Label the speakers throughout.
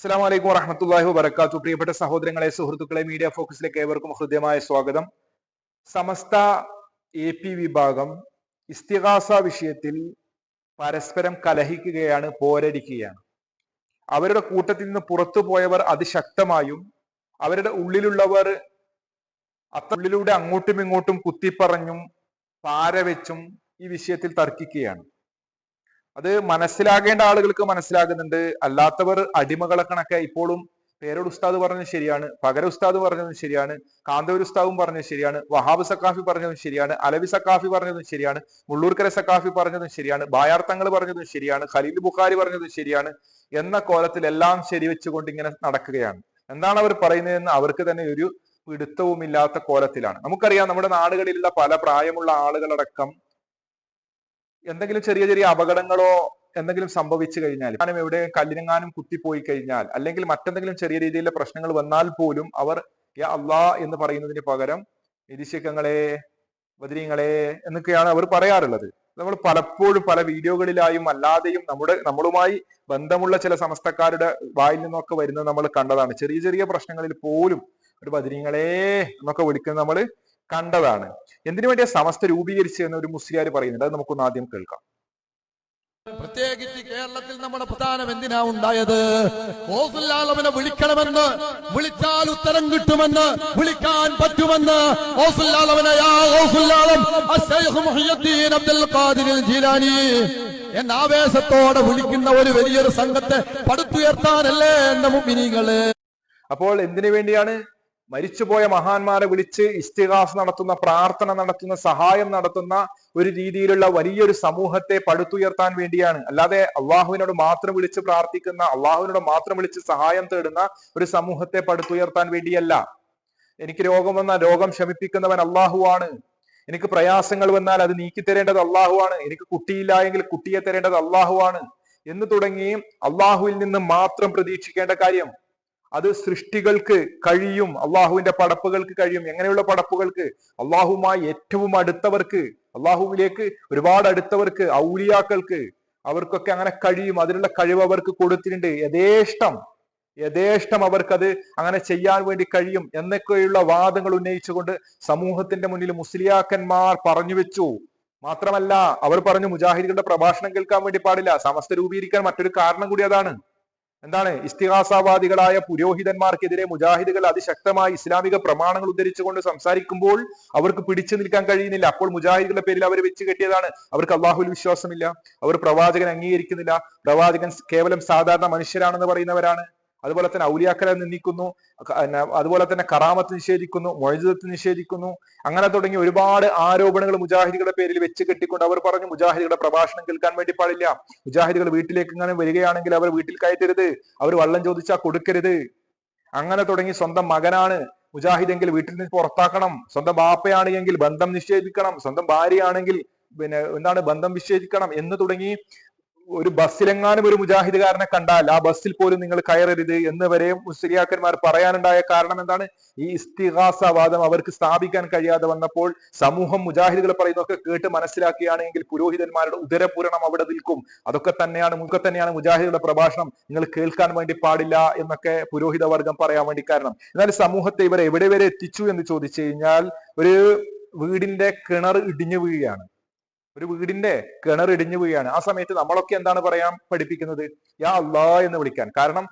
Speaker 1: അസ്സാം വലൈക്കും വറഹമത്തല്ലാഹി വബർക്കാത്തു പ്രിയപ്പെട്ട സഹോദരങ്ങളെ സുഹൃത്തുക്കളെ മീഡിയ ഫോക്കസിലേക്ക് ഏവർക്കും ഹൃദ്യമായ സ്വാഗതം. സമസ്ത എ പി വിഭാഗം ഇസ്തിഹാസ വിഷയത്തിൽ പരസ്പരം കലഹിക്കുകയാണ് പോരടിക്കുകയാണ്. അവരുടെ കൂട്ടത്തിൽ നിന്ന് പുറത്തു പോയവർ അതിശക്തമായും അവരുടെ ഉള്ളിലുള്ളവർ അത്തുള്ളിലൂടെ അങ്ങോട്ടും ഇങ്ങോട്ടും കുത്തിപ്പറഞ്ഞും പാരവെച്ചും ഈ വിഷയത്തിൽ തർക്കിക്കുകയാണ്. അത് മനസ്സിലാകേണ്ട ആളുകൾക്ക് മനസ്സിലാകുന്നുണ്ട്. അല്ലാത്തവർ അടിമകളെ കണക്കെ ഇപ്പോഴും പേരോട് ഉസ്താദ് പറഞ്ഞത് ശരിയാണ് പകര ഉസ്താദ് പറഞ്ഞതും ശരിയാണ് കാന്തൂർ ഉസ്താവും പറഞ്ഞത് ശരിയാണ് വഹാബ് സക്കാഫി പറഞ്ഞതും ശരിയാണ് അലവി സക്കാഫി പറഞ്ഞതും ശരിയാണ് മുള്ളൂർക്കര സക്കാഫി പറഞ്ഞതും ശരിയാണ് ബായാർത്തങ്ങൾ പറഞ്ഞതും ശരിയാണ് ഖലീൽ ബുഖാരി പറഞ്ഞതും ശരിയാണ് എന്ന കോലത്തിൽ എല്ലാം ശരിവെച്ചുകൊണ്ട് ഇങ്ങനെ നടക്കുകയാണ്. എന്താണ് അവർ പറയുന്നതെന്ന് അവർക്ക് തന്നെ ഒരു പിടുത്തവുമില്ലാത്ത കോലത്തിലാണ്. നമുക്കറിയാം നമ്മുടെ നാടുകളിലുള്ള പല പ്രായമുള്ള ആളുകളടക്കം എന്തെങ്കിലും ചെറിയ ചെറിയ അപകടങ്ങളോ എന്തെങ്കിലും സംഭവിച്ചു കഴിഞ്ഞാൽ ഞാനും എവിടെ കല്ലിനെങ്ങാനും കുത്തിപ്പോയി കഴിഞ്ഞാൽ അല്ലെങ്കിൽ മറ്റെന്തെങ്കിലും ചെറിയ രീതിയിലുള്ള പ്രശ്നങ്ങൾ വന്നാൽ പോലും അവർ യാ അള്ളാ എന്ന് പറയുന്നതിന് പകരം നിരീക്ഷകങ്ങളെ ബദരീങ്ങളെ എന്നൊക്കെയാണ് അവർ പറയാറുള്ളത്. നമ്മൾ പലപ്പോഴും പല വീഡിയോകളിലായും അല്ലാതെയും നമ്മുടെ നമ്മളുമായി ബന്ധമുള്ള ചില സമസ്തക്കാരുടെ വായിൽ നിന്നൊക്കെ വരുന്നത് നമ്മൾ കണ്ടതാണ്. ചെറിയ ചെറിയ പ്രശ്നങ്ങളിൽ പോലും ഒരു ബദരീങ്ങളെ എന്നൊക്കെ വിളിക്കുന്നത് നമ്മൾ കണ്ടതാണ്. എന്തിനു വേണ്ടിയാ സമസ്ത രൂപീകരിച്ചു എന്ന് ഒരു മുസ്ലിയാർ പറയുന്നുണ്ട്. അത് നമുക്കൊന്ന് ആദ്യം കേൾക്കാം.
Speaker 2: പ്രത്യേകിച്ച് കേരളത്തിൽ നമ്മുടെ പ്രധാനം എന്തിനാ ഉണ്ടായത്? ഓസുല്ലാലവനെ വിളിക്കണമെന്ന് വിളിച്ചാൽ ഉത്തരം കിട്ടുമെന്ന് വിളിക്കാൻ പറ്റുമെന്ന് ജീലാനി. എന്ന ആവേശത്തോടെ വിളിക്കുന്ന ഒരു വലിയൊരു സംഘത്തെ പടുത്തുയർത്താനല്ലേ എന്റെ മുമ്പിനികൾ
Speaker 1: അപ്പോൾ എന്തിനു വേണ്ടിയാണ് മരിച്ചുപോയ മഹാന്മാരെ വിളിച്ച് ഇസ്തിഹാസ് നടത്തുന്ന പ്രാർത്ഥന നടത്തുന്ന സഹായം നടത്തുന്ന ഒരു രീതിയിലുള്ള വലിയൊരു സമൂഹത്തെ പടുത്തുയർത്താൻ വേണ്ടിയാണ്. അല്ലാതെ അള്ളാഹുവിനോട് മാത്രം വിളിച്ച് പ്രാർത്ഥിക്കുന്ന അള്ളാഹുവിനോട് മാത്രം വിളിച്ച് സഹായം തേടുന്ന ഒരു സമൂഹത്തെ പടുത്തുയർത്താൻ വേണ്ടിയല്ല. എനിക്ക് രോഗം വന്നാൽ രോഗം ശമിപ്പിക്കുന്നവൻ അള്ളാഹുവാണ് എനിക്ക് പ്രയാസങ്ങൾ വന്നാൽ അത് നീക്കി തരേണ്ടത് അള്ളാഹുവാണ് എനിക്ക് കുട്ടിയില്ല എങ്കിൽ കുട്ടിയെ തരേണ്ടത് അള്ളാഹുവാണ് എന്ന് തുടങ്ങി അള്ളാഹുവിൽ നിന്ന് മാത്രം പ്രതീക്ഷിക്കേണ്ട കാര്യം അത് സൃഷ്ടികൾക്ക് കഴിയും അള്ളാഹുവിന്റെ പടപ്പുകൾക്ക് കഴിയും. എങ്ങനെയുള്ള പടപ്പുകൾക്ക്? അള്ളാഹുമായി ഏറ്റവും അടുത്തവർക്ക് അള്ളാഹുവിലേക്ക് ഒരുപാട് അടുത്തവർക്ക് ഔലിയാക്കൾക്ക് അവർക്കൊക്കെ അങ്ങനെ കഴിയും. അതിനുള്ള കഴിവ് അവർക്ക് കൊടുത്തിട്ടുണ്ട്. യഥേഷ്ടം യഥേഷ്ടം അവർക്കത് അങ്ങനെ ചെയ്യാൻ വേണ്ടി കഴിയും എന്നൊക്കെയുള്ള വാദങ്ങൾ ഉന്നയിച്ചുകൊണ്ട് സമൂഹത്തിന്റെ മുന്നിൽ മുസ്ലിയാക്കന്മാർ പറഞ്ഞു വെച്ചു. മാത്രമല്ല അവർ പറഞ്ഞു മുജാഹിദികളുടെ പ്രഭാഷണം കേൾക്കാൻ വേണ്ടി പാടില്ല. സമസ്ത രൂപീകരിക്കാൻ മറ്റൊരു കാരണം കൂടി അതാണ്. എന്താണ്? ഇസ്തിഹാസാവാദികളായ പുരോഹിതന്മാർക്കെതിരെ മുജാഹിദുകൾ അതിശക്തമായി ഇസ്ലാമിക പ്രമാണങ്ങൾ ഉദ്ധരിച്ചുകൊണ്ട് സംസാരിക്കുമ്പോൾ അവർക്ക് പിടിച്ചു നിൽക്കാൻ കഴിയുന്നില്ല. അപ്പോൾ മുജാഹിദുകളുടെ പേരിൽ അവർ വെച്ച് കെട്ടിയതാണ്. അവർക്ക് അള്ളാഹുൽ വിശ്വാസമില്ല. അവർ പ്രവാചകൻ അംഗീകരിക്കുന്നില്ല. പ്രവാചകൻ കേവലം സാധാരണ മനുഷ്യരാണെന്ന് പറയുന്നവരാണ്. അതുപോലെ തന്നെ ഔലിയാക്കലെ നിന്ദിക്കുന്നു അതുപോലെ തന്നെ കറാമത്ത് നിഷേധിക്കുന്നു മൊഴിജത്ത് നിഷേധിക്കുന്നു അങ്ങനെ തുടങ്ങി ഒരുപാട് ആരോപണങ്ങൾ മുജാഹിദികളുടെ പേരിൽ വെച്ച് കെട്ടിക്കൊണ്ട് അവർ പറഞ്ഞു മുജാഹിദികളുടെ പ്രഭാഷണം കേൾക്കാൻ വേണ്ടി പാടില്ല. മുജാഹിദികൾ വീട്ടിലേക്ക് ഇങ്ങനെ വരികയാണെങ്കിൽ അവർ വീട്ടിൽ കയറ്റരുത് അവർ വള്ളം ചോദിച്ചാൽ കൊടുക്കരുത്. അങ്ങനെ തുടങ്ങി സ്വന്തം മകനാണ് മുജാഹിദെങ്കിൽ വീട്ടിൽ നിന്ന് പുറത്താക്കണം സ്വന്തം ബാപ്പയാണ് എങ്കിൽ ബന്ധം നിഷേധിക്കണം സ്വന്തം ഭാര്യയാണെങ്കിൽ പിന്നെ എന്താണ് ബന്ധം വിച്ഛേദിക്കണം എന്ന് തുടങ്ങി ഒരു ബസ്സിലെങ്ങാനും ഒരു മുജാഹിദുകാരനെ കണ്ടാൽ ആ ബസ്സിൽ പോലും നിങ്ങൾ കയറരുത് എന്ന് വരെ മുസ്ലിയാക്കന്മാർ പറയാനുണ്ടായ കാരണം എന്താണ്? ഈ ഇസ്തിഹാസവാദം അവർക്ക് സ്ഥാപിക്കാൻ കഴിയാതെ വന്നപ്പോൾ സമൂഹം മുജാഹിദുകൾ പറയുന്നതൊക്കെ കേട്ട് മനസ്സിലാക്കുകയാണെങ്കിൽ പുരോഹിതന്മാരുടെ ഉദരപൂരണം അവിടെ നിൽക്കും. അതൊക്കെ തന്നെയാണ് മുഖ തന്നെയാണ് മുജാഹിദുകളുടെ പ്രഭാഷണം. നിങ്ങൾ കേൾക്കാൻ വേണ്ടി പാടില്ല എന്നൊക്കെ പുരോഹിത വർഗം പറയാൻ വേണ്ടി കാരണം. എന്നാൽ സമൂഹത്തെ ഇവർ എവിടെ വരെ എത്തിച്ചു എന്ന് ചോദിച്ചു കഴിഞ്ഞാൽ ഒരു വീടിന്റെ കിണർ ഇടിഞ്ഞു വീഴുകയാണ്. ഒരു വീടിന്റെ കിണർ ഇടിഞ്ഞു പോവുകയാണ് ആ സമയത്ത് നമ്മളൊക്കെ എന്താണ് പറയാൻ പഠിപ്പിക്കുന്നത് യാ അള്ളാ എന്ന് വിളിക്കാൻ. കാരണം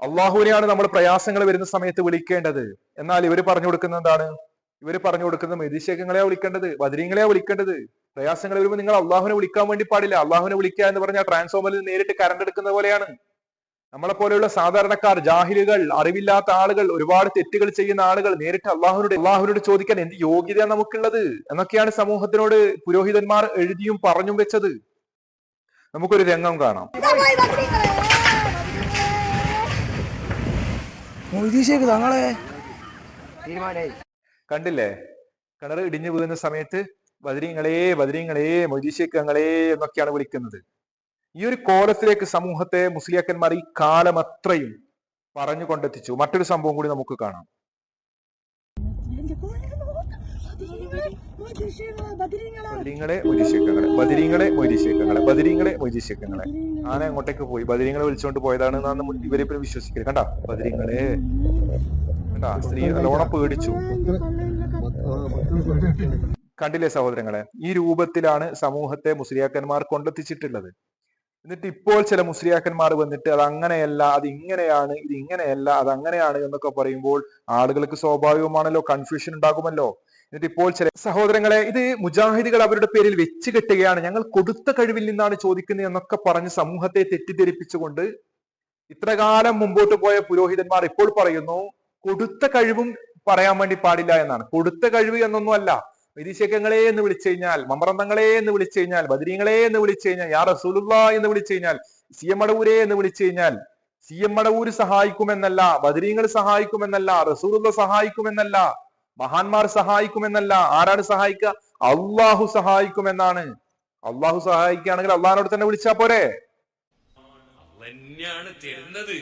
Speaker 1: അള്ളാഹുവിനെയാണ് നമ്മൾ പ്രയാസങ്ങൾ വരുന്ന സമയത്ത് വിളിക്കേണ്ടത്. എന്നാൽ ഇവർ പറഞ്ഞു കൊടുക്കുന്നത് എന്താണ്? ഇവർ പറഞ്ഞു കൊടുക്കുന്നത് മെതിശേഖങ്ങളെയാ വിളിക്കേണ്ടത് ബദരീങ്ങളെയാ വിളിക്കേണ്ടത്. പ്രയാസങ്ങൾ വരുമ്പോൾ നിങ്ങൾ അള്ളാഹുവിനെ വിളിക്കാൻ വേണ്ടി പാടില്ല. അള്ളാഹുവിനെ വിളിക്കുക എന്ന് പറഞ്ഞാൽ ട്രാൻസ്ഫോമറിൽ നേരിട്ട് കറണ്ട് എടുക്കുന്ന പോലെയാണ്. നമ്മളെ പോലെയുള്ള സാധാരണക്കാർ ജാഹിലുകൾ അറിവില്ലാത്ത ആളുകൾ ഒരുപാട് തെറ്റുകൾ ചെയ്യുന്ന ആളുകൾ നേരിട്ട് അള്ളാഹുനോട് അള്ളാഹുനോട് ചോദിക്കാൻ എന്ത് യോഗ്യതയാണ് നമുക്കുള്ളത്? എന്നൊക്കെയാണ് സമൂഹത്തിനോട് പുരോഹിതന്മാർ എഴുതിയും പറഞ്ഞും വെച്ചത്. നമുക്കൊരു രംഗം കാണാം.
Speaker 3: തങ്ങളെ.
Speaker 1: കണ്ടില്ലേ? കിണർ ഇടിഞ്ഞു വീഴുന്ന സമയത്ത് ബദരീങ്ങളെ ബദരീങ്ങളെ മൊയ്തീശേഖങ്ങളെ എന്നൊക്കെയാണ് വിളിക്കുന്നത്. ഈ ഒരു കോലത്തിലേക്ക് സമൂഹത്തെ മുസ്ലിയാക്കന്മാർ ഈ കാലം അത്രയും പറഞ്ഞു കൊണ്ടെത്തിച്ചു മറ്റൊരു സംഭവം കൂടി നമുക്ക് കാണാം. ബദരീങ്ങളെ മൊയ്തീശേക്കങ്ങളെ ബദരീങ്ങളെ മൊയ്തീശേക്കങ്ങളെ ബദരീങ്ങളെ മൊയ്തീശേക്കങ്ങളെ ആന അങ്ങോട്ടേക്ക് പോയി. ബദരീങ്ങളെ വിളിച്ചുകൊണ്ട് പോയതാണ് എന്നാണ് ഇവരെ ഇപ്പൊ വിശ്വസിക്കരുത് കണ്ട? ബദരീങ്ങളെ. കണ്ടാ? സ്ത്രീ നല്ലോണം പേടിച്ചു. കണ്ടില്ലേ സഹോദരങ്ങളെ? ഈ രൂപത്തിലാണ് സമൂഹത്തെ മുസ്ലിയാക്കന്മാർ കൊണ്ടെത്തിച്ചിട്ടുള്ളത്. എന്നിട്ട് ഇപ്പോൾ ചില മുസ്ലിയാക്കന്മാർ വന്നിട്ട് അത് അങ്ങനെയല്ല അത് ഇങ്ങനെയാണ് ഇത് ഇങ്ങനെയല്ല അത് അങ്ങനെയാണ് എന്നൊക്കെ പറയുമ്പോൾ ആളുകൾക്ക് സ്വാഭാവികമാണല്ലോ കൺഫ്യൂഷൻ ഉണ്ടാകുമല്ലോ. എന്നിട്ട് ഇപ്പോൾ ചില സഹോദരങ്ങളെ ഇത് മുജാഹിദികൾ അവരുടെ പേരിൽ വെച്ച് കെട്ടുകയാണ്. ഞങ്ങൾ കൊടുത്ത കഴിവിൽ നിന്നാണ് ചോദിക്കുന്നത് എന്നൊക്കെ പറഞ്ഞ് സമൂഹത്തെ തെറ്റിദ്ധരിപ്പിച്ചുകൊണ്ട് ഇത്രകാലം മുമ്പോട്ട് പോയ പുരോഹിതന്മാർ ഇപ്പോൾ പറയുന്നു കൊടുത്ത കഴിവും പറയാൻ വേണ്ടി പാടില്ല എന്നാണ്. കൊടുത്ത കഴിവ് എന്നൊന്നും അല്ല വിദേശങ്ങളെ എന്ന് വിളിച്ചു കഴിഞ്ഞാൽ മമറന്തങ്ങളെ എന്ന് വിളിച്ചു കഴിഞ്ഞാൽ ബദരീങ്ങളെ എന്ന് വിളിച്ചു കഴിഞ്ഞാൽ യാ റസൂലുള്ള എന്ന് വിളിച്ചു കഴിഞ്ഞാൽ സി എം മടവൂരെ എന്ന് വിളിച്ചു കഴിഞ്ഞാൽ സി എം മടവൂര് സഹായിക്കുമെന്നല്ല ബദരീങ്ങൾ സഹായിക്കുമെന്നല്ല റസൂലുള്ള സഹായിക്കുമെന്നല്ല മഹാന്മാർ സഹായിക്കുമെന്നല്ല ആരാണ് സഹായിക്കുക അള്ളാഹു സഹായിക്കുമെന്നാണ്. അള്ളാഹു സഹായിക്കുകയാണെങ്കിൽ അള്ളാഹിനോട് തന്നെ വിളിച്ചാ പോരെ?
Speaker 3: തരുന്നത്.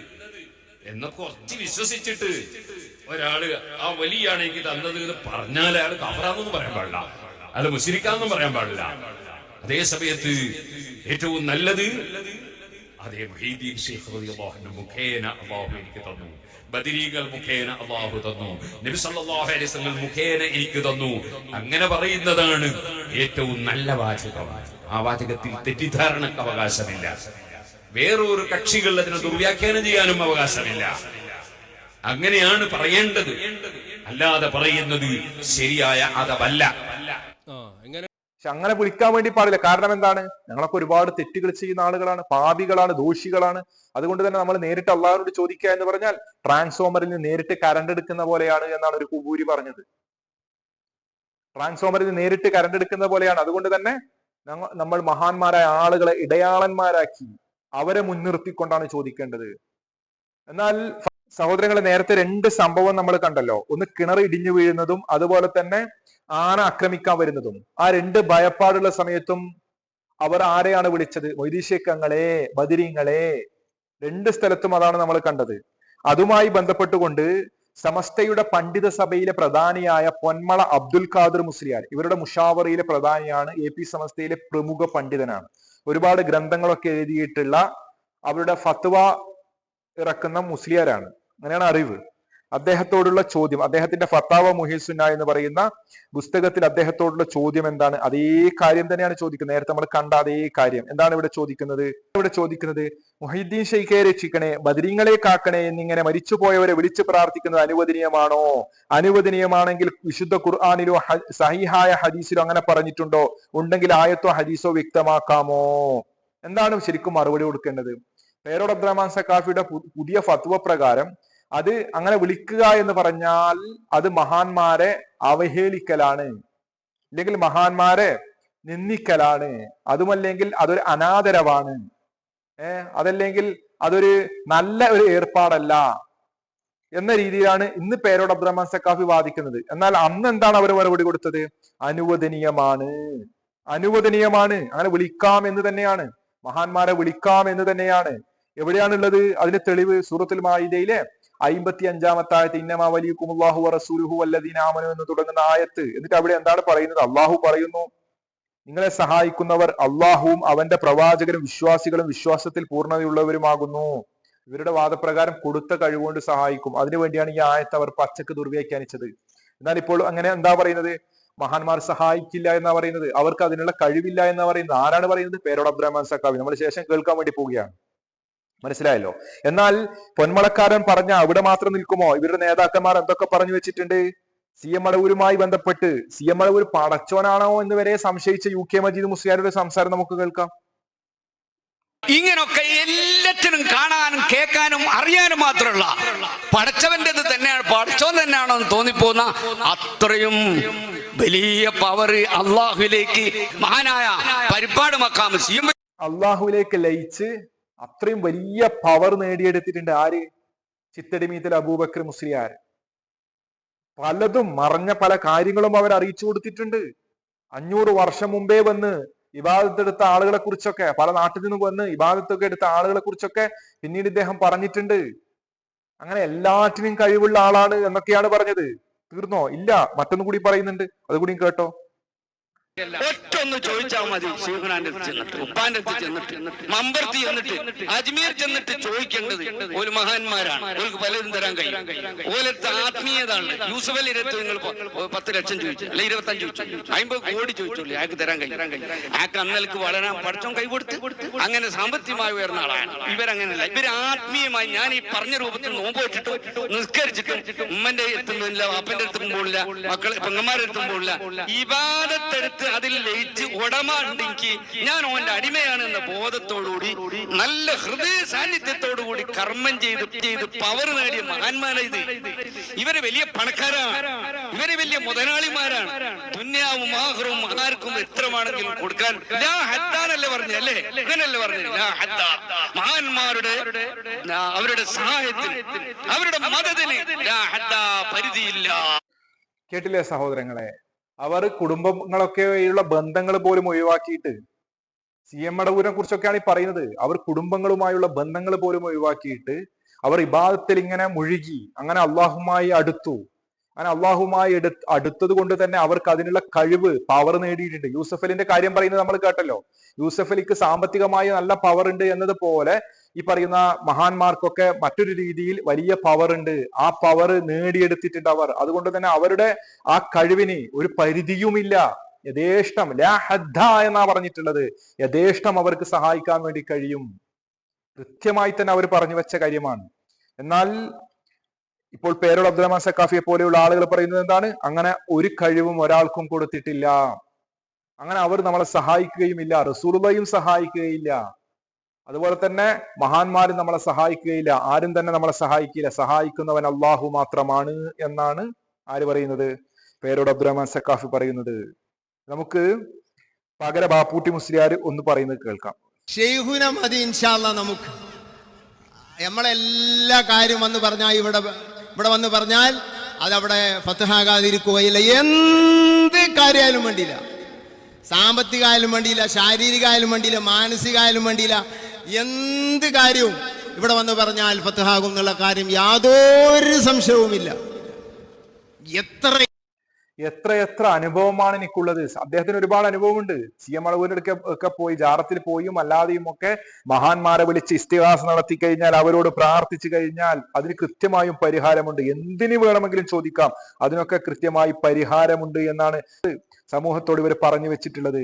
Speaker 3: എന്നൊക്കെ വിശ്വസിച്ചിട്ട് ഒരാൾ ആ വലിയാണ് എനിക്ക് തന്നത് എന്ന് പറഞ്ഞാൽ അയാൾ കഫറാന്നൊന്നും പറയാൻ പാടില്ല. അയാൾ മുസ്ലിക്കാന്നും പറയാൻ പാടില്ല. അതേ സമയത്ത് ഏറ്റവും നല്ലത് അതേ മുഖേന എനിക്ക് തന്നു. ബദിരീകൾ മുഖേന അള്ളാഹു തന്നു. നബി സല്ലല്ലാഹു അലൈഹി വസല്ലം മുഖേന എനിക്ക് തന്നു. അങ്ങനെ പറയുന്നതാണ് ഏറ്റവും നല്ല വാചകം. ആ വാചകത്തിൽ തെറ്റിദ്ധാരണക്ക് അവകാശമില്ല. വേറൊരു കക്ഷികൾ അതിനെ ദുർവ്യാഖ്യാനം ചെയ്യാനും അവകാശമില്ല. അങ്ങനെയാണ് പറയേണ്ടത്. അല്ലാതെ പറയുന്നത് ശരിയായ അതവല്ല.
Speaker 1: പക്ഷെ അങ്ങനെ വിളിക്കാൻ വേണ്ടി പാടില്ല. കാരണം എന്താണ്? ഞങ്ങളൊക്കെ ഒരുപാട് തെറ്റുകൾ ചെയ്യുന്ന ആളുകളാണ്. പാപികളാണ് ദോഷികളാണ്. അതുകൊണ്ട് തന്നെ നമ്മൾ നേരിട്ട് അള്ളാഹിനോട് ചോദിക്കുക എന്ന് പറഞ്ഞാൽ ട്രാൻസ്ഫോമറിൽ നിന്ന് നേരിട്ട് കരണ്ട് എടുക്കുന്ന പോലെയാണ് എന്നാണ് ഒരു കുബൂരി പറഞ്ഞത്. ട്രാൻസ്ഫോമറിൽ നിന്ന് നേരിട്ട് കരണ്ട് എടുക്കുന്ന പോലെയാണ്. അതുകൊണ്ട് തന്നെ നമ്മൾ മഹാന്മാരായ ആളുകളെ ഇടയാളന്മാരാക്കി അവരെ മുൻനിർത്തിക്കൊണ്ടാണ് ചോദിക്കേണ്ടത്. എന്നാൽ സഹോദരങ്ങളെ നേരത്തെ രണ്ട് സംഭവം നമ്മൾ കണ്ടല്ലോ. ഒന്ന് കിണർ ഇടിഞ്ഞു വീഴുന്നതും അതുപോലെ തന്നെ ആന ആക്രമിക്കാൻ വരുന്നതും. ആ രണ്ട് ഭയപ്പാടുള്ള സമയത്തും അവർ ആരെയാണ് വിളിച്ചത്? വൈദേശികങ്ങളെ ബദിരിങ്ങളെ. രണ്ട് സ്ഥലത്തും അതാണ് നമ്മൾ കണ്ടത്. അതുമായി ബന്ധപ്പെട്ടുകൊണ്ട് സമസ്തയുടെ പണ്ഡിത സഭയിലെ പ്രധാനിയായ പൊന്മള അബ്ദുൽ ഖാദർ മുസ്ലിയാർ ഇവരുടെ മുഷാവറയിലെ പ്രധാനിയാണ് എ പി സമസ്തയിലെ പ്രമുഖ പണ്ഡിതനാണ്. ഒരുപാട് ഗ്രന്ഥങ്ങളൊക്കെ എഴുതിയിട്ടുള്ള അവരുടെ ഫത്വ ഇറക്കുന്ന മുസ്ലിയാരാണ്. അങ്ങനെയാണ് അറിവ്. അദ്ദേഹത്തോടുള്ള ചോദ്യം അദ്ദേഹത്തിന്റെ ഫത്താവ മുഹിസുന്ന എന്ന് പറയുന്ന പുസ്തകത്തിൽ അദ്ദേഹത്തോടുള്ള ചോദ്യം എന്താണ്? അതേ കാര്യം തന്നെയാണ് ചോദിക്കുന്നത്. നേരത്തെ നമ്മൾ കണ്ട അതേ കാര്യം. എന്താണ് ഇവിടെ ചോദിക്കുന്നത്? ഇവിടെ ചോദിക്കുന്നത് മുഹിദ്ദീൻ ഷെയ്ഖെ രക്ഷിക്കണേ ബദരീങ്ങളെ കാക്കണേ എന്നിങ്ങനെ മരിച്ചുപോയവരെ വിളിച്ചു പ്രാർത്ഥിക്കുന്നത് അനുവദനീയമാണോ? അനുവദനീയമാണെങ്കിൽ വിശുദ്ധ ഖുർആാനിലോ സഹിഹായ ഹദീസിലോ അങ്ങനെ പറഞ്ഞിട്ടുണ്ടോ? ഉണ്ടെങ്കിൽ ആയത്തോ ഹദീസോ വ്യക്തമാക്കാമോ? എന്താണ് ശരിക്കും മറുപടി കൊടുക്കേണ്ടത്? പേരോട് അബ്ദുറഹ്മാൻ സക്കാഫിയുടെ പുതിയ ഫത്വ പ്രകാരം അത് അങ്ങനെ വിളിക്കുക എന്ന് പറഞ്ഞാൽ അത് മഹാന്മാരെ അവഹേളിക്കലാണ്. ഇല്ലെങ്കിൽ മഹാന്മാരെ നിന്ദിക്കലാണ്. അതുമല്ലെങ്കിൽ അതൊരു അനാദരവാണ്. ഏർ അതല്ലെങ്കിൽ അതൊരു നല്ല ഒരു ഏർപ്പാടല്ല എന്ന രീതിയിലാണ് ഇന്ന് പേരോട് അബ്ദുറഹ്മാൻ സക്കാഫി വാദിക്കുന്നത്. എന്നാൽ അന്ന് എന്താണ് അവർ മറുപടി കൊടുത്തത്? അനുവദനീയമാണ്. അനുവദനീയമാണ്. അങ്ങനെ വിളിക്കാം എന്ന് തന്നെയാണ്. മഹാന്മാരെ വിളിക്കാം എന്ന് തന്നെയാണ്. എവിടെയാണുള്ളത്? അതിന്റെ തെളിവ് സൂറത്തുൽ മായിദയിലെ അയിമ്പത്തി അഞ്ചാമത്തെ ആയത്ത് ഇന്നമാ വലിയക്കുമുല്ലാഹു റസൂലുഹു വല്ലദീന ആമനു എന്ന് തുടങ്ങുന്ന ആയത്ത്. എന്നിട്ട് അവിടെ എന്താണ് പറയുന്നത്? അള്ളാഹു പറയുന്നു നിങ്ങളെ സഹായിക്കുന്നവർ അള്ളാഹുവും അവന്റെ പ്രവാചകരും വിശ്വാസികളും വിശ്വാസത്തിൽ പൂർണതയുള്ളവരുമാകുന്നു. ഇവരുടെ വാദപ്രകാരം കൊടുത്ത കഴിവുകൊണ്ട് സഹായിക്കും. അതിനുവേണ്ടിയാണ് ഈ ആയത്ത് അവർ പച്ചക്ക് ദുർവ്യാഖ്യാനിച്ചത്. എന്നാൽ ഇപ്പോൾ അങ്ങനെ എന്താ പറയുന്നത്? മഹാന്മാർ സഹായിക്കില്ല എന്നാ പറയുന്നത്. അവർക്ക് അതിനുള്ള കഴിവില്ല എന്നാ പറയുന്നത്. ആരാണ് പറയുന്നത്? പേരോട് അബ്ദുറഹ്മാൻ സക്കാവി നമ്മൾ ശേഷം കേൾക്കാൻ വേണ്ടി പോവുകയാണ്. മനസ്സിലായല്ലോ? എന്നാൽ പൊന്മളക്കാരൻ പറഞ്ഞ അവിടെ മാത്രം നിൽക്കുമോ? ഇവരുടെ നേതാക്കന്മാർ എന്തൊക്കെ പറഞ്ഞു വെച്ചിട്ടുണ്ട്? സി എം അളവൂരുമായി ബന്ധപ്പെട്ട്. സി എം അളവൂർ പടച്ചോനാണോ എന്ന് വരെ സംശയിച്ച യു കെ മജീദ് മുസ്ലിയാരുടെ സംസാരം നമുക്ക് കേൾക്കാം.
Speaker 4: ഇങ്ങനൊക്കെ എല്ലാത്തിനും കാണാനും കേൾക്കാനും അറിയാനും മാത്രമുള്ള പടച്ചവന്റെ തന്നെയാണ് പടച്ചോൻ തന്നെയാണോ എന്ന് തോന്നിപ്പോന്ന അത്രയും വലിയ പവർ അള്ളാഹുലേക്ക് മഹാനായ പരിപ്പാട് മക്കാമ സി എം
Speaker 1: അള്ളാഹുലേക്ക് ലയിച്ച് അത്രയും വലിയ പവർ നേടിയെടുത്തിട്ടുണ്ട് ആര്? ചിത്തടിമീത്തിൽ അബൂബക്കർ മുസ്ലിയാർ. പലതും മറഞ്ഞ പല കാര്യങ്ങളും അവർ അറിയിച്ചു കൊടുത്തിട്ടുണ്ട്. അഞ്ഞൂറ് വർഷം മുമ്പേ വന്ന് ഇബാദത്തെടുത്ത ആളുകളെ കുറിച്ചൊക്കെ പല നാട്ടിൽ നിന്ന് വന്ന് ഇബാദത്തൊക്കെ എടുത്ത ആളുകളെ കുറിച്ചൊക്കെ പിന്നീട് ഇദ്ദേഹം പറഞ്ഞിട്ടുണ്ട്. അങ്ങനെ എല്ലാറ്റിനും കഴിവുള്ള ആളാണ് എന്നൊക്കെയാണ് പറഞ്ഞത്. തീർന്നോ? ഇല്ല. മറ്റൊന്നും കൂടി പറയുന്നുണ്ട്. അതുകൂടി കേട്ടോ.
Speaker 4: ഒറ്റ ഒന്ന് ചോദിച്ചാൽ മതി. അടുത്ത് ചെന്നിട്ട് ഉപ്പാന്റെ അടുത്ത് ചെന്നിട്ട് മമ്പർത്തി ചെന്നിട്ട് അജ്മീർ ചെന്നിട്ട് ചോദിക്കേണ്ടത് ഒരു മഹാന്മാരാണ്. അവർക്ക് പലതും തരാൻ കഴിയും. ഓലത്തെ ആത്മീയതാണ് യൂസഫ് അലി രത്ത് നിങ്ങൾ പത്ത് ലക്ഷം ചോദിച്ചു. അല്ലെ ഇരുപത്തഞ്ച് ചോദിച്ചു. അമ്പത് കോടി ചോദിച്ചോളൂ അയാൾക്ക് തരാൻ കഴിയും. അയാൾക്ക് അന്നലക്ക് വളരാൻ പഠിച്ചോ കൈ കൊടുത്ത് അങ്ങനെ സാമ്പത്തികമായി ഉയർന്ന ആളാണ്. ഇവരങ്ങനെയല്ല ഇവർ ആത്മീയമായി ഞാൻ ഈ പറഞ്ഞ രൂപത്തിൽ നോമ്പ് വെച്ചിട്ടും നിസ്കരിച്ചിട്ടും ഉമ്മന്റെ എത്തുന്നില്ല അപ്പന്റെ എത്തുമ്പോഴില്ല മക്കളെ പെങ്ങന്മാരുടെ അടുത്തും ഇവാദത്തെടുത്ത് അതിൽ ലയിച്ച് ഉടമ ഉണ്ടെങ്കിൽ ഞാൻ ഓന്റെ അടിമയാണ് എന്ന ബോധത്തോടുകൂടി നല്ല ഹൃദയ സാന്നിധ്യത്തോടുകൂടി കർമ്മം ചെയ്ത് ചെയ്ത് പവർ നേടിയ മഹാന്മാരെ ഇത്. ഇവർ വലിയ പണക്കാരാണ്. ഇവർ വലിയ മുതലാളിമാരാണ്. ദുന്യാവും ആഹ്റവും ആർക്കും എത്രമാണെങ്കിലും കൊടുക്കാൻ ഹദ്ദാനല്ലേ പറഞ്ഞു അല്ലേ? അങ്ങനല്ലേ പറഞ്ഞു. മഹാന്മാരുടെ അവരുടെ സഹായത്തിന് അവരുടെ മതത്തിന് പരിധിയില്ല.
Speaker 1: കേട്ടില്ലേ സഹോദരങ്ങളെ? അവർ കുടുംബങ്ങളൊക്കെയുള്ള ബന്ധങ്ങൾ പോലും ഒഴിവാക്കിയിട്ട് സി എം മടവൂരിനെ കുറിച്ചൊക്കെയാണ് ഈ പറയുന്നത്. അവർ കുടുംബങ്ങളുമായുള്ള ബന്ധങ്ങൾ പോലും ഒഴിവാക്കിയിട്ട് അവർ ഇബാദത്തിൽ ഇങ്ങനെ മുഴുകി അങ്ങനെ അള്ളാഹുമായി അടുത്തു അങ്ങനെ അള്ളാഹുമായി എടു അടുത്തത് കൊണ്ട് തന്നെ അവർക്ക് അതിനുള്ള കഴിവ് പവർ നേടിയിട്ടുണ്ട്. യൂസഫലിന്റെ കാര്യം പറയുന്നത് നമ്മൾ കേട്ടല്ലോ. യൂസഫലിക്ക് സാമ്പത്തികമായി നല്ല പവർ ഉണ്ട് എന്നതുപോലെ ഈ പറയുന്ന മഹാന്മാർക്കൊക്കെ മറ്റൊരു രീതിയിൽ വലിയ പവർ ഉണ്ട്. ആ പവർ നേടിയെടുത്തിട്ടുണ്ട് അവർ അതുകൊണ്ട് തന്നെ അവരുടെ ആ കഴിവിന് ഒരു പരിധിയുമില്ല. യഥേഷ്ടം ലാഹദ്ധ എന്നാ പറഞ്ഞിട്ടുള്ളത്. യഥേഷ്ടം അവർക്ക് സഹായിക്കാൻ വേണ്ടി കഴിയും. കൃത്യമായി തന്നെ അവർ പറഞ്ഞു വെച്ച കാര്യമാണ്. എന്നാൽ ഇപ്പോൾ പേരോട് അബ്ദുറഹ്മാൻ സക്കാഫിയെ പോലെയുള്ള ആളുകൾ പറയുന്നത് എന്താണ്? അങ്ങനെ ഒരു കഴിവും ഒരാൾക്കും കൊടുത്തിട്ടില്ല. അങ്ങനെ അവർ നമ്മളെ സഹായിക്കുകയുമില്ല. റസൂലുള്ളയും സഹായിക്കുകയില്ല. അതുപോലെ തന്നെ മഹാന്മാരും നമ്മളെ സഹായിക്കുകയില്ല. ആരും തന്നെ നമ്മളെ സഹായിക്കില്ല. സഹായിക്കുന്നവൻ അള്ളാഹു മാത്രമാണ് എന്നാണ് ആര് പറയുന്നത്? പേരോട് അബ്ദുറഹ്മാൻ സക്കാഫി പറയുന്നത്. നമുക്ക് പകര ബാപ്പൂട്ടി മുസ്ലിയാർ ഒന്ന് പറയുന്നത് കേൾക്കാം.
Speaker 5: നമുക്ക്. നമ്മളെല്ലാ കാര്യം വന്ന് പറഞ്ഞാൽ ഇവിടെ ഇവിടെ വന്ന് പറഞ്ഞാൽ അതവിടെ ഫത്തഹാകാതിരിക്കുകയില്ല എന്ത് കാര്യമായാലും വേണ്ടിയില്ല. സാമ്പത്തികമായാലും വേണ്ടിയില്ല ശാരീരികമായാലും വേണ്ടിയില്ല മാനസികമായാലും വേണ്ടിയില്ല. എന്ത് കാര്യവും ഇവിടെ വന്ന് പറഞ്ഞാൽ ഫത്തഹാകും എന്നുള്ള കാര്യം യാതൊരു സംശയവുമില്ല. എത്ര
Speaker 1: എത്ര എത്ര അനുഭവമാണ് എനിക്കുള്ളത്. അദ്ദേഹത്തിന് ഒരുപാട് അനുഭവമുണ്ട്. സി എം അളവൂരിനൊക്കെ ഒക്കെ പോയി ജാറത്തിൽ പോയും അല്ലാതെയും ഒക്കെ മഹാന്മാരെ വിളിച്ച് ഇസ്തിഹാസ് നടത്തി കഴിഞ്ഞാൽ അവരോട് പ്രാർത്ഥിച്ചു കഴിഞ്ഞാൽ അതിന് കൃത്യമായും പരിഹാരമുണ്ട്. എന്തിനു വേണമെങ്കിലും ചോദിക്കാം. അതിനൊക്കെ കൃത്യമായി പരിഹാരമുണ്ട് എന്നാണ് സമൂഹത്തോട് ഇവർ പറഞ്ഞു വെച്ചിട്ടുള്ളത്.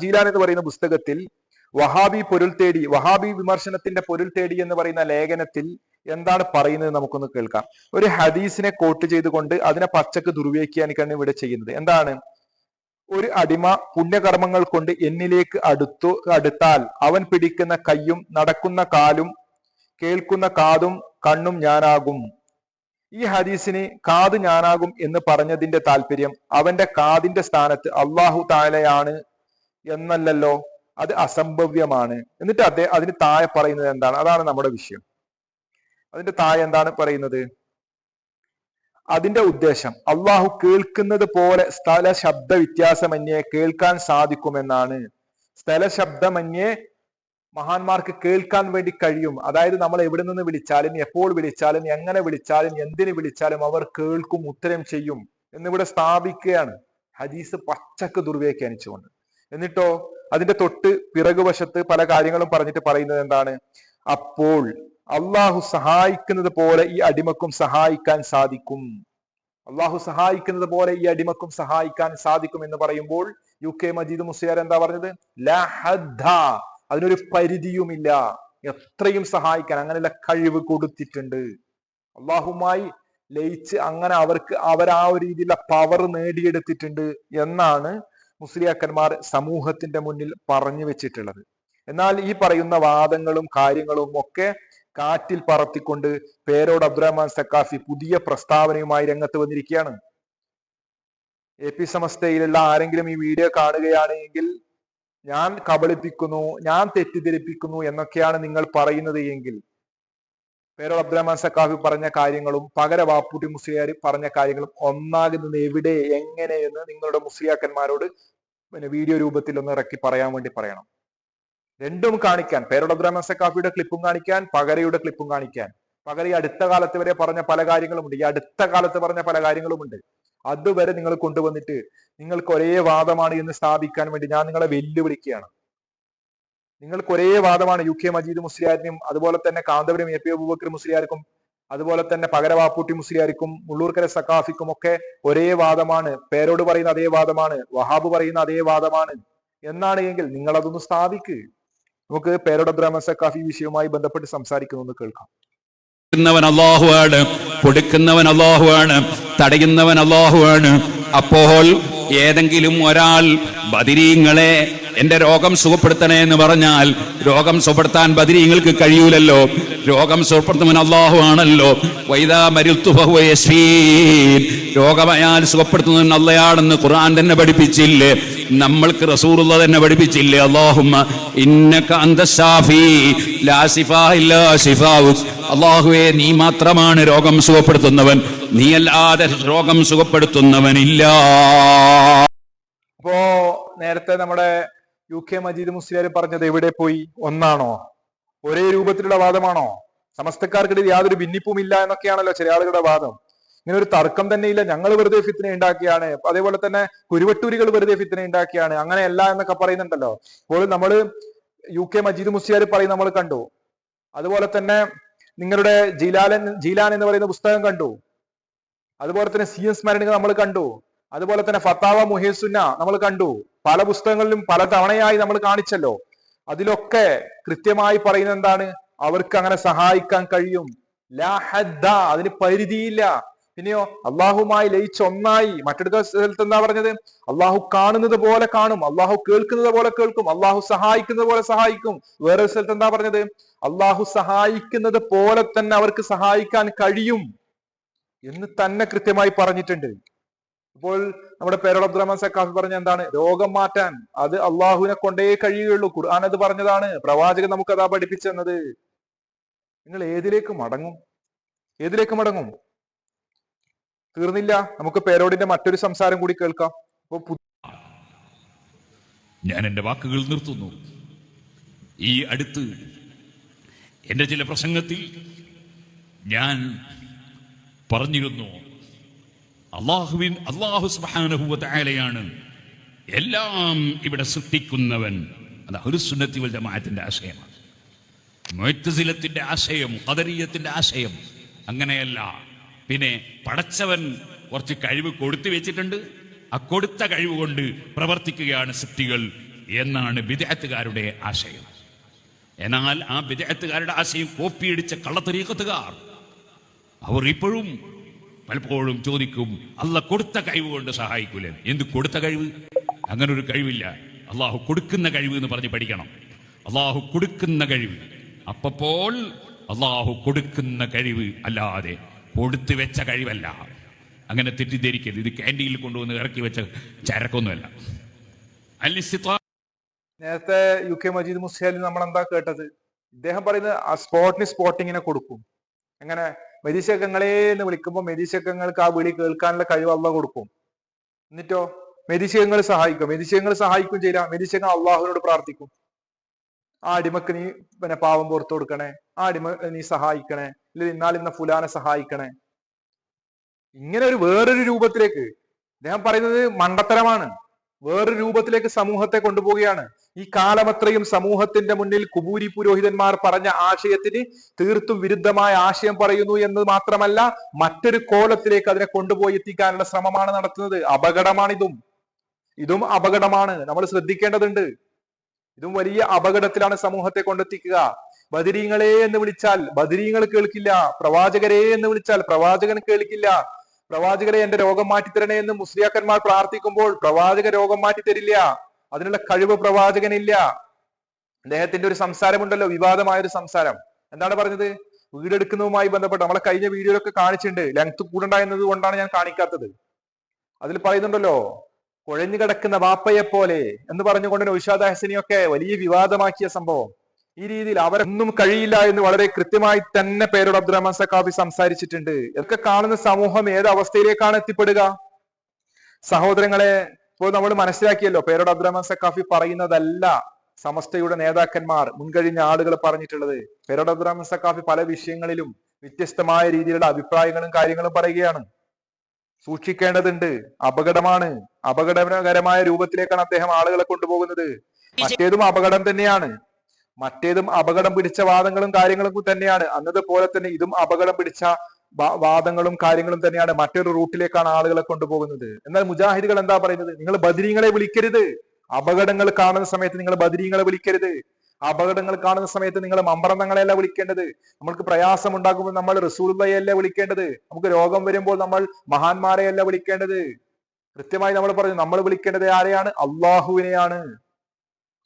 Speaker 1: ജീലാൻ എന്ന് പറയുന്ന പുസ്തകത്തിൽ വഹാബി പൊരുൾ തേടി വഹാബി വിമർശനത്തിന്റെ പൊരുൾ തേടി എന്ന് പറയുന്ന ലേഖനത്തിൽ എന്താണ് പറയുന്നത് നമുക്കൊന്ന് കേൾക്കാം. ഒരു ഹദീസിനെ കോട്ട് ചെയ്തുകൊണ്ട് അതിനെ പച്ചക്ക് ദുർവ്യാഖ്യാനിക്കാണ് ഇവിടെ ചെയ്യുന്നത്. എന്താണ്? ഒരു അടിമ പുണ്യകർമ്മങ്ങൾ കൊണ്ട് എന്നിലേക്ക് അടുത്തു അടുത്താൽ അവൻ പിടിക്കുന്ന കയ്യും നടക്കുന്ന കാലും കേൾക്കുന്ന കാതും കണ്ണും ഞാനാകും. ഈ ഹദീസിന് കാത് ഞാനാകും എന്ന് പറഞ്ഞതിന്റെ താല്പര്യം അവന്റെ കാതിന്റെ സ്ഥാനത്ത് അള്ളാഹു താലയാണ് എന്നല്ലല്ലോ? അത് അസംഭവ്യമാണ്. എന്നിട്ട് അദ്ദേഹം അതിന് താഴെ പറയുന്നത് എന്താണ്? അതാണ് നമ്മുടെ വിഷയം. അതിന്റെ താഴെ എന്താണ് പറയുന്നത്? അതിന്റെ ഉദ്ദേശം അള്ളാഹു കേൾക്കുന്നത് പോലെ സ്ഥല ശബ്ദ വ്യത്യാസമന്യേ കേൾക്കാൻ സാധിക്കുമെന്നാണ്. സ്ഥല ശബ്ദമന്യേ മഹാന്മാർക്ക് കേൾക്കാൻ വേണ്ടി കഴിയും. അതായത് നമ്മൾ എവിടെ നിന്ന് വിളിച്ചാലും എപ്പോൾ വിളിച്ചാലും എങ്ങനെ വിളിച്ചാലും എന്തിനു വിളിച്ചാലും അവർ കേൾക്കും ഉത്തരം ചെയ്യും. എന്നിവിടെ സ്ഥാപിക്കുകയാണ്. ഹദീസ് പച്ചക്ക് ദുർവ്യാഖ്യാനിച്ചുകൊണ്ട്. എന്നിട്ടോ അതിന്റെ തൊട്ട് പിറകുവശത്ത് പല കാര്യങ്ങളും പറഞ്ഞിട്ട് പറയുന്നത് എന്താണ്? അപ്പോൾ അള്ളാഹു സഹായിക്കുന്നത് പോലെ ഈ അടിമക്കും സഹായിക്കാൻ സാധിക്കും. അള്ളാഹു സഹായിക്കുന്നത് പോലെ ഈ അടിമക്കും സഹായിക്കാൻ സാധിക്കും എന്ന് പറയുമ്പോൾ യു കെ മജീദ് മുസ്ലിയാർ എന്താ പറഞ്ഞത്? ലാ ഹദ്ദ. അതിനൊരു പരിധിയുമില്ല. എത്രയും സഹായിക്കാൻ അങ്ങനെയുള്ള കഴിവ് കൊടുത്തിട്ടുണ്ട്. അള്ളാഹുമായി ലയിച്ച് അങ്ങനെ അവർക്ക് അവർ ആ ഒരു രീതിയിലുള്ള പവർ നേടിയെടുത്തിട്ടുണ്ട് എന്നാണ് മുസ്ലിയാക്കന്മാർ സമൂഹത്തിന്റെ മുന്നിൽ പറഞ്ഞു വെച്ചിട്ടുള്ളത്. എന്നാൽ ഈ പറയുന്ന വാദങ്ങളും കാര്യങ്ങളും ഒക്കെ കാറ്റിൽ പറത്തിക്കൊണ്ട് പേരോട് അബ്ദുറഹ്മാൻ സക്കാഫി പുതിയ പ്രസ്താവനയുമായി രംഗത്ത് വന്നിരിക്കുകയാണ്. എ പി സമസ്തയിലുള്ള ആരെങ്കിലും ഈ വീഡിയോ കാണുകയാണെങ്കിൽ ഞാൻ കബളിപ്പിക്കുന്നു ഞാൻ തെറ്റിദ്ധരിപ്പിക്കുന്നു എന്നൊക്കെയാണ് നിങ്ങൾ പറയുന്നത് എങ്കിൽ പേരോട് അബ്ദുറഹ്മാൻ സക്കാഫി പറഞ്ഞ കാര്യങ്ങളും പകര വാപ്പുട്ടി മുസ്ലിയാർ പറഞ്ഞ കാര്യങ്ങളും ഒന്നാകുന്നത് എവിടെ എങ്ങനെയെന്ന് നിങ്ങളുടെ മുസ്ലിയാക്കന്മാരോട് പിന്നെ വീഡിയോ രൂപത്തിൽ ഒന്ന് ഇറക്കി പറയാൻ വേണ്ടി പറയണം. രണ്ടും കാണിക്കാൻ പേരോട് അബ്ദുറഹ്മാൻ സക്കാഫിയുടെ ക്ലിപ്പും കാണിക്കാൻ പകരയുടെ ക്ലിപ്പും കാണിക്കാൻ. പകര ഈ അടുത്ത കാലത്ത് വരെ പറഞ്ഞ പല കാര്യങ്ങളുമുണ്ട്. ഈ അടുത്ത കാലത്ത് പറഞ്ഞ പല കാര്യങ്ങളുമുണ്ട്. അതുവരെ നിങ്ങൾ കൊണ്ടുവന്നിട്ട് നിങ്ങൾക്ക് ഒരേ വാദമാണ് എന്ന് സ്ഥാപിക്കാൻ വേണ്ടി ഞാൻ നിങ്ങളെ വെല്ലുവിളിക്കുകയാണ്. നിങ്ങൾക്ക് ഒരേ വാദമാണ് യു കെ മജീദ് മുസ്ലിയാരിനും അതുപോലെ തന്നെ കാന്തപുരം എ പി അബൂബക്കർ മുസ്ലിയാർക്കും അതുപോലെ തന്നെ പകരവാപ്പൂട്ടി മുസ്ലിയാർക്കും മുള്ളൂർക്കര സക്കാഫിക്കും ഒക്കെ ഒരേ വാദമാണ് പേരോട് പറയുന്ന അതേ വാദമാണ് വഹാബ് പറയുന്ന അതേ വാദമാണ്. എന്നാണ് എങ്കിൽ നിങ്ങൾ അതൊന്ന് സ്ഥാപിക്ക്. നമുക്ക് പേരോട് അബ്രാഹ്മൻ സക്കാഫി ഈ വിഷയവുമായി ബന്ധപ്പെട്ട് സംസാരിക്കുന്നു കേൾക്കാം.
Speaker 6: കൊടുക്കുന്നവൻ അള്ളാഹുവാണ് കൊടുക്കുന്നവൻ അള്ളാഹുവാണ് തടയുന്നവൻ അള്ളാഹുവാണ് അപ്പോൾ ഏതെങ്കിലും ഒരാൾ ബദിരീങ്ങളെ എന്റെ രോഗം സുഖപ്പെടുത്തണേ എന്ന് പറഞ്ഞാൽ രോഗം സുഖപ്പെടുത്താൻ ബദിരീങ്ങൾക്ക് കഴിയൂലല്ലോ. രോഗം സുഖപ്പെടുത്തുന്നവൻ അള്ളാഹു ആണല്ലോ. വൈദാ മരുത്തു രോഗമയാൽ സുഖപ്പെടുത്തുന്നവൻ അല്ലയാണെന്ന് ഖുർആൻ തന്നെ പഠിപ്പിച്ചില്ലേ? നമ്മൾക്ക് റസൂറുള്ള തന്നെ പഠിപ്പിച്ചില്ലേ? അള്ളാഹുമ്മ ഇന്നക അള്ളാഹുവെ നീ മാത്രമാണ് രോഗം സുഖപ്പെടുത്തുന്നവൻ. നീയല്ലാതെ രോഗം സുഖപ്പെടുത്തുന്നവനില്ല.
Speaker 1: അപ്പോ നേരത്തെ നമ്മുടെ യു കെ മജീദ് മുസ്ലിയാർ പറഞ്ഞത് എവിടെ പോയി? ഒന്നാണോ? ഒരേ രൂപത്തിലുള്ള വാദമാണോ? സമസ്തക്കാർക്കിടയിൽ യാതൊരു ഭിന്നിപ്പും ഇല്ല എന്നൊക്കെയാണല്ലോ ചില ആളുകളുടെ വാദം. ഇങ്ങനെ ഒരു തർക്കം തന്നെ ഇല്ല ഞങ്ങൾ വെറുതെ ഫിത്തിനെ ഉണ്ടാക്കിയാണ്. അതേപോലെ തന്നെ കുരുവട്ടൂരികൾ വെറുതെ ഫിത്തിനെ ഉണ്ടാക്കിയാണ്. അങ്ങനെയല്ല എന്നൊക്കെ പറയുന്നുണ്ടല്ലോ. അപ്പോൾ നമ്മൾ യു കെ മജീദ് മുസ്ലിയാർ പറയും നമ്മൾ കണ്ടു. അതുപോലെ തന്നെ നിങ്ങളുടെ ജീലാലൻ ജീലാൻ എന്ന് പറയുന്ന പുസ്തകം കണ്ടു. അതുപോലെ തന്നെ സി എം സ്മരണിക നമ്മൾ കണ്ടു. അതുപോലെ തന്നെ ഫത്താവ മുഹേസുന്ന നമ്മൾ കണ്ടു. പല പുസ്തകങ്ങളിലും പല തവണയായി നമ്മൾ കാണിച്ചല്ലോ. അതിലൊക്കെ കൃത്യമായി പറയുന്ന എന്താണ്? അവർക്ക് അങ്ങനെ സഹായിക്കാൻ കഴിയും. ലാഹദ്ദ അതിന് പരിധിയില്ല. പിന്നെയോ അള്ളാഹുമായി ലയിച്ച് ഒന്നായി. മറ്റൊരു സ്ഥലത്ത് എന്താ പറഞ്ഞത്? അള്ളാഹു കാണുന്നത് പോലെ കാണും. അള്ളാഹു കേൾക്കുന്നത് പോലെ കേൾക്കും. അള്ളാഹു സഹായിക്കുന്നത് പോലെ സഹായിക്കും. വേറൊരു സ്ഥലത്ത് എന്താ പറഞ്ഞത്? അള്ളാഹു സഹായിക്കുന്നത് പോലെ തന്നെ അവർക്ക് സഹായിക്കാൻ കഴിയും. എന്ന് തന്നെ കൃത്യമായി പറഞ്ഞിട്ടുണ്ട്. ഇപ്പോൾ നമ്മുടെ പേരോട് അബ്ദുറഹ്മാൻ സക്കാഫി പറഞ്ഞ എന്താണ്? രോഗം മാറ്റാൻ അത് അള്ളാഹുവിനെ കൊണ്ടേ കഴിയുകയുള്ളൂ. ഖുർആൻ അത് പറഞ്ഞതാണ്. പ്രവാചകൻ നമുക്ക് അതാ പഠിപ്പിച്ചെന്നത് നിങ്ങൾ ഏതിലേക്ക് മടങ്ങും? ഏതിലേക്ക് മടങ്ങും? തീർന്നില്ല. നമുക്ക് പേരോടിന്റെ മറ്റൊരു സംസാരം കൂടി കേൾക്കാം. അപ്പൊ
Speaker 6: ഞാൻ എന്റെ വാക്കുകൾ നിർത്തുന്നു. ഈ അടുത്ത് എന്റെ ചില പ്രസംഗത്തിൽ ഞാൻ പറഞ്ഞിരുന്നു. അള്ളാഹുവിൻ അള്ളാഹു സുബാനുഭൂവത്തായാലെയാണ് എല്ലാം ഇവിടെ സൃഷ്ടിക്കുന്നവൻ. അത് ഒരു സുന്നത്തി വൽ ജമാഅത്തിന്റെ ആശയമാണ്. മൊയ്ത്തസിലത്തിന്റെ ആശയം കദരീയത്തിന്റെ ആശയം അങ്ങനെയല്ല. പിന്നെ പടച്ചവൻ കുറച്ച് കഴിവ് കൊടുത്തു വെച്ചിട്ടുണ്ട്. ആ കൊടുത്ത കഴിവ് കൊണ്ട് പ്രവർത്തിക്കുകയാണ് സൃഷ്ടികൾ എന്നാണ് വിദേഹത്തുകാരുടെ ആശയം. എന്നാൽ ആ വിദേഹത്തുകാരുടെ ആശയം കോപ്പിയടിച്ച കള്ളത്തരീക്കത്തുകാർ അവർ ഇപ്പോഴും പലപ്പോഴും ചോദിക്കും അല്ല കൊടുത്ത കഴിവ് കൊണ്ട് സഹായിക്കൂലേ? എന്ത് കൊടുത്ത കഴിവ്? അങ്ങനെ ഒരു കഴിവില്ല. അള്ളാഹു കൊടുക്കുന്ന കഴിവ് എന്ന് പറഞ്ഞ് പഠിക്കണം. അള്ളാഹു കൊടുക്കുന്ന കഴിവ്. അപ്പപ്പോൾ അള്ളാഹു കൊടുക്കുന്ന കഴിവ് അല്ലാതെ കൊടുത്തു വെച്ച കഴിവല്ല. അങ്ങനെ തെറ്റിദ്ധരിക്കരുത്. ഇത് ക്യാന്റീനിൽ കൊണ്ടുവന്ന് ഇറക്കി വെച്ച ചരക്കൊന്നുമല്ല.
Speaker 1: നേരത്തെ യു കെ മജീദ് മുസ്ലിം നമ്മൾ എന്താ കേട്ടത്? ഇദ്ദേഹം പറയുന്നത് സ്പോട്ടിന് സ്പോട്ടിങ്ങിനെ കൊടുക്കും. എങ്ങനെ? മെതിശക്കങ്ങളെ എന്ന് വിളിക്കുമ്പോൾ മെതിശക്കങ്ങൾക്ക് ആ വിളി കേൾക്കാനുള്ള കഴിവ് അള്ള കൊടുക്കും. എന്നിട്ടോ? മെതിശകങ്ങൾ സഹായിക്കും. മെതിശകങ്ങൾ സഹായിക്കും ചെയ്യില്ല മെതിശകങ്ങൾ അള്ളാഹുവിനോട് പ്രാർത്ഥിക്കും. ആ അടിമക്ക് നീ പിന്നെ പാവം പുറത്തു കൊടുക്കണേ. ആ അടിമ നീ സഹായിക്കണേ. ഇല്ല ഇന്നാൽ ഇന്ന ഫുലാനെ സഹായിക്കണേ. ഇങ്ങനെ ഒരു വേറൊരു രൂപത്തിലേക്ക്. അദ്ദേഹം പറയുന്നത് മണ്ടത്തരമാണ്. വേറൊരു രൂപത്തിലേക്ക് സമൂഹത്തെ കൊണ്ടുപോവുകയാണ്. ഈ കാലമത്രയും സമൂഹത്തിന്റെ മുന്നിൽ കുബൂരി പുരോഹിതന്മാർ പറഞ്ഞ ആശയത്തിന് തീർത്തും വിരുദ്ധമായ ആശയം പറയുന്നു എന്ന് മാത്രമല്ല മറ്റൊരു കോലത്തിലേക്ക് അതിനെ കൊണ്ടുപോയി എത്തിക്കാനുള്ള ശ്രമമാണ് നടത്തുന്നത്. അപകടമാണിതും. ഇതും അപകടമാണ്. നമ്മൾ ശ്രദ്ധിക്കേണ്ടതുണ്ട്. ഇതും വലിയ അപകടത്തിലാണ് സമൂഹത്തെ കൊണ്ടെത്തിക്കുക. ബദിരീങ്ങളെ എന്ന് വിളിച്ചാൽ ബദിരീങ്ങൾ കേൾക്കില്ല. പ്രവാചകരെ എന്ന് വിളിച്ചാൽ പ്രവാചകൻ കേൾക്കില്ല. പ്രവാചകരെ എന്റെ രോഗം മാറ്റിത്തരണേ എന്ന് മുസ്ലിയാക്കന്മാർ പ്രാർത്ഥിക്കുമ്പോൾ പ്രവാചക രോഗം മാറ്റിത്തരില്ല. അതിനുള്ള കഴിവ് പ്രവാചകനില്ല. അദ്ദേഹത്തിന്റെ ഒരു സംസാരമുണ്ടല്ലോ വിവാദമായ ഒരു സംസാരം. എന്താണ് പറഞ്ഞത്? വീടെടുക്കുന്നതുമായി ബന്ധപ്പെട്ട് നമ്മളെ കഴിഞ്ഞ വീഡിയോയിലൊക്കെ കാണിച്ചിട്ടുണ്ട്. ലെങ്ത് കൂടണ്ട എന്നത് കൊണ്ടാണ് ഞാൻ കാണിക്കാത്തത്. അതിൽ പറയുന്നുണ്ടല്ലോ കുഴഞ്ഞു കിടക്കുന്ന വാപ്പയെ പോലെ എന്ന് പറഞ്ഞുകൊണ്ട് നൗഷാദ് ഹസനിയൊക്കെ വലിയ വിവാദമാക്കിയ സംഭവം. ഈ രീതിയിൽ അവരൊന്നും കഴിയില്ല എന്ന് വളരെ കൃത്യമായി തന്നെ പേരോട് അബ്ദുറഹ്മാൻ സക്കാഫി സംസാരിച്ചിട്ടുണ്ട്. ഇതൊക്കെ കാണുന്ന സമൂഹം ഏത് അവസ്ഥയിലേക്കാണ് എത്തിപ്പെടുക? സഹോദരങ്ങളെ ഇപ്പോൾ നമ്മൾ മനസ്സിലാക്കിയല്ലോ പേരോട് അബ്ദുറഹ്മാൻ സക്കാഫി പറയുന്നതല്ല സമസ്തയുടെ നേതാക്കന്മാർ മുൻകഴിഞ്ഞ ആളുകൾ പറഞ്ഞിട്ടുള്ളത്. പേരോട് അബ്ദുറഹ്മാൻ സക്കാഫി പല വിഷയങ്ങളിലും വ്യത്യസ്തമായ രീതിയിലുള്ള അഭിപ്രായങ്ങളും കാര്യങ്ങളും പറയുകയാണ്. സൂക്ഷിക്കേണ്ടതുണ്ട്. അപകടമാണ്. അപകടകരമായ രൂപത്തിലേക്കാണ് അദ്ദേഹം ആളുകളെ കൊണ്ടുപോകുന്നത്. മറ്റേതും അപകടം തന്നെയാണ്. മറ്റേതും അപകടം പിടിച്ച വാദങ്ങളും കാര്യങ്ങളും തന്നെയാണ്. അന്നതുപോലെ തന്നെ ഇതും അപകടം പിടിച്ച വാദങ്ങളും കാര്യങ്ങളും തന്നെയാണ് മറ്റൊരു റൂട്ടിലേക്കാണ് ആളുകളെ കൊണ്ടുപോകുന്നത്. എന്നാൽ മുജാഹിദുകൾ എന്താ പറയുന്നത്? നിങ്ങൾ ബദരീങ്ങളെ വിളിക്കരുത്. അപകടങ്ങൾ കാണുന്ന സമയത്ത് നിങ്ങൾ ബദരീങ്ങളെ വിളിക്കരുത്. അപകടങ്ങൾ കാണുന്ന സമയത്ത് നിങ്ങൾ മമ്പറന്നങ്ങളെയല്ല വിളിക്കേണ്ടത്. നമ്മൾക്ക് പ്രയാസം ഉണ്ടാകുമ്പോൾ നമ്മൾ റസൂൽബയല്ല വിളിക്കേണ്ടത്. നമുക്ക് രോഗം വരുമ്പോൾ നമ്മൾ മഹാന്മാരെയല്ല വിളിക്കേണ്ടത്. കൃത്യമായി നമ്മൾ പറഞ്ഞു നമ്മൾ വിളിക്കേണ്ടത് ആരെയാണ്? അള്ളാഹുവിനെയാണ്.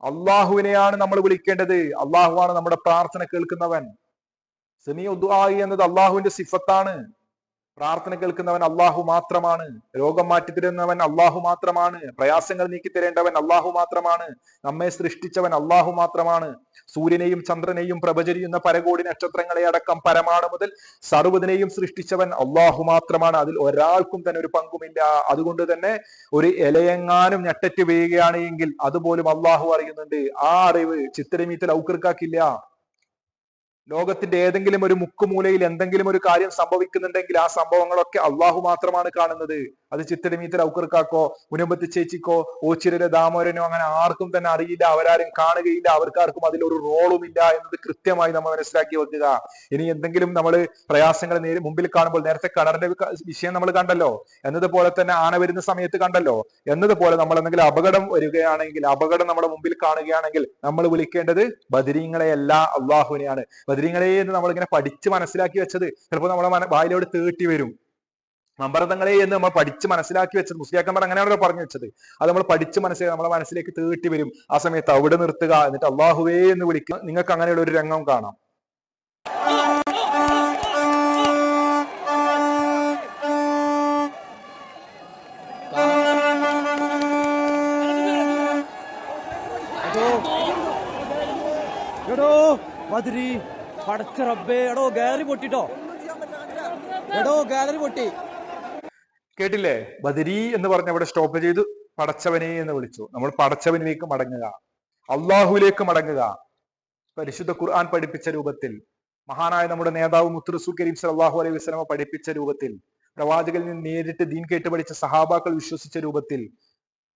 Speaker 1: അള്ളാഹുവിനെയാണ് നമ്മൾ വിളിക്കേണ്ടത്. അള്ളാഹുവാണ് നമ്മുടെ പ്രാർത്ഥന കേൾക്കുന്നവൻ. സെമി ഉദ്വായി എന്നത് അള്ളാഹുവിന്റെ സിഫത്താണ്. പ്രാർത്ഥന കേൾക്കുന്നവൻ അള്ളാഹു മാത്രമാണ്. രോഗം മാറ്റിത്തരുന്നവൻ അള്ളാഹു മാത്രമാണ്. പ്രയാസങ്ങൾ നീക്കി തരേണ്ടവൻ അള്ളാഹു മാത്രമാണ്. നമ്മെ സൃഷ്ടിച്ചവൻ അള്ളാഹു മാത്രമാണ്. സൂര്യനെയും ചന്ദ്രനെയും പ്രഭചരിയുന്ന പരകോടി നക്ഷത്രങ്ങളെ അടക്കം പരമാണു മുതൽ സർവതിനെയും സൃഷ്ടിച്ചവൻ അള്ളാഹു മാത്രമാണ്. അതിൽ ഒരാൾക്കും തന്നെ ഒരു പങ്കുമില്ല. അതുകൊണ്ട് തന്നെ ഒരു ഇലയെങ്ങാനും ഞെട്ടറ്റ് വീഴുകയാണെങ്കിൽ അതുപോലും അള്ളാഹു അറിയുന്നുണ്ട്. ആ അറിവ് ചിത്രമീത്തിൽ ഔക്കർക്കാക്കില്ല. ലോകത്തിന്റെ ഏതെങ്കിലും ഒരു മുക്കുമൂലയിൽ എന്തെങ്കിലും ഒരു കാര്യം സംഭവിക്കുന്നുണ്ടെങ്കിൽ ആ സംഭവങ്ങളൊക്കെ അള്ളാഹു മാത്രമാണ് കാണുന്നത്. അത് ചിത്തടിമീത്തൽ ഔക്കർക്കാക്കോ മുനമ്പത്തി ചേച്ചിക്കോ ഓച്ചിരരെ ദാമോരനോ അങ്ങനെ ആർക്കും തന്നെ അറിയില്ല. അവരാരും കാണുകയില്ല. അവർക്കാർക്കും അതിലൊരു റോളും ഇല്ല എന്നത് കൃത്യമായി നമ്മൾ മനസ്സിലാക്കി വെക്കുക. ഇനി എന്തെങ്കിലും നമ്മൾ പ്രയാസങ്ങൾ നേരി മുമ്പിൽ കാണുമ്പോൾ നേരത്തെ കടറിന്റെ വിഷയം നമ്മൾ കണ്ടല്ലോ. എന്നതുപോലെ തന്നെ ആന വരുന്ന സമയത്ത് കണ്ടല്ലോ. എന്നതുപോലെ നമ്മൾ എന്തെങ്കിലും അപകടം വരികയാണെങ്കിൽ അപകടം നമ്മുടെ മുമ്പിൽ കാണുകയാണെങ്കിൽ നമ്മൾ വിളിക്കേണ്ടത് ബദരീങ്ങളെയല്ല അള്ളാഹുവിനെയാണ്. ബദരീങ്ങളെ എന്ന് നമ്മൾ ഇങ്ങനെ പഠിച്ച് മനസ്സിലാക്കി വെച്ചത് ചിലപ്പോൾ നമ്മളെ വായിലോട് തേട്ടി വരും. മമ്പറതങ്ങളെ എന്ന് നമ്മൾ പഠിച്ച് മനസ്സിലാക്കി വെച്ചത് മുസ്ലിയാക്കന്മാർ അങ്ങനെയാണല്ലോ പറഞ്ഞു വെച്ചത്. അത് നമ്മൾ പഠിച്ച് മനസ്സിലാക്കി നമ്മളെ മനസ്സിലേക്ക് തേട്ടി വരും. ആ സമയത്ത് അവിടെ നിർത്തുക എന്നിട്ട് അള്ളാഹുവേ എന്ന് വിളിക്കുക. നിങ്ങൾക്ക് അങ്ങനെയുള്ള ഒരു രംഗം കാണാം.
Speaker 7: ബദ്രി പടച്ച റബ്ബേ എടോ ഗാലറി പൊട്ടിട്ടോ? എടോ ഗാലറി പൊട്ടി.
Speaker 1: കേട്ടില്ലേ? ബദരി എന്ന് പറഞ്ഞ അവിടെ സ്റ്റോപ്പ് ചെയ്തു. പടച്ചവനെ എന്ന് വിളിച്ചു. നമ്മൾ പടച്ചവനിലേക്ക് മടങ്ങുക. അള്ളാഹുവിലേക്ക് മടങ്ങുക. പരിശുദ്ധ ഖുർആൻ പഠിപ്പിച്ച രൂപത്തിൽ മഹാനായ നമ്മുടെ നേതാവ് മുത്തുറസു കരീം സലാഹു അലൈഹി വസ്ലമ പഠിപ്പിച്ച രൂപത്തിൽ പ്രവാചകനിൽ നിന്ന് നേരിട്ട് ദീൻ കേട്ട് പഠിച്ച സഹാബാക്കൾ വിശ്വസിച്ച രൂപത്തിൽ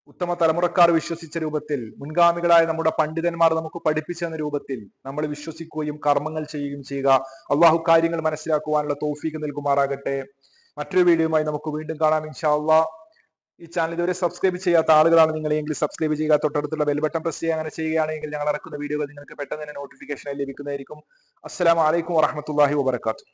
Speaker 1: ഉത്തമ തലമുറക്കാർ വിശ്വസിച്ച രൂപത്തിൽ മുൻഗാമികളായ നമ്മുടെ പണ്ഡിതന്മാർ നമുക്ക് പഠിപ്പിച്ചു രൂപത്തിൽ നമ്മൾ വിശ്വസിക്കുകയും കർമ്മങ്ങൾ ചെയ്യുകയും ചെയ്യുക. അള്ളാഹു കാര്യങ്ങൾ മനസ്സിലാക്കുവാനുള്ള തോഫീക്ക് നൽകുമാറാകട്ടെ. മറ്റൊരു വീഡിയോയുമായി നമുക്ക് വീണ്ടും കാണാം ഇൻഷാ അള്ളാഹ് ഈ ചാനൽ ഇതുവരെ സബ്സ്ക്രൈബ് ചെയ്യാത്ത ആളുകളാണ് നിങ്ങളെങ്കിൽ സബ്സ്ക്രൈബ് ചെയ്യുക. തൊട്ടടുത്തുള്ള ബെൽബട്ടൺ പ്രസ് ചെയ്യുക. അങ്ങനെ ചെയ്യുകയാണെങ്കിൽ ഞങ്ങൾ ഇറക്കുന്ന വീഡിയോകൾ നിങ്ങൾക്ക് പെട്ടെന്ന് തന്നെ നോട്ടിഫിക്കേഷൻ ലഭിക്കുന്നതായിരിക്കും. അസ്സാം അലൈക്കും വറഹമത്തല്ലാഹി വബർക്കാത്തു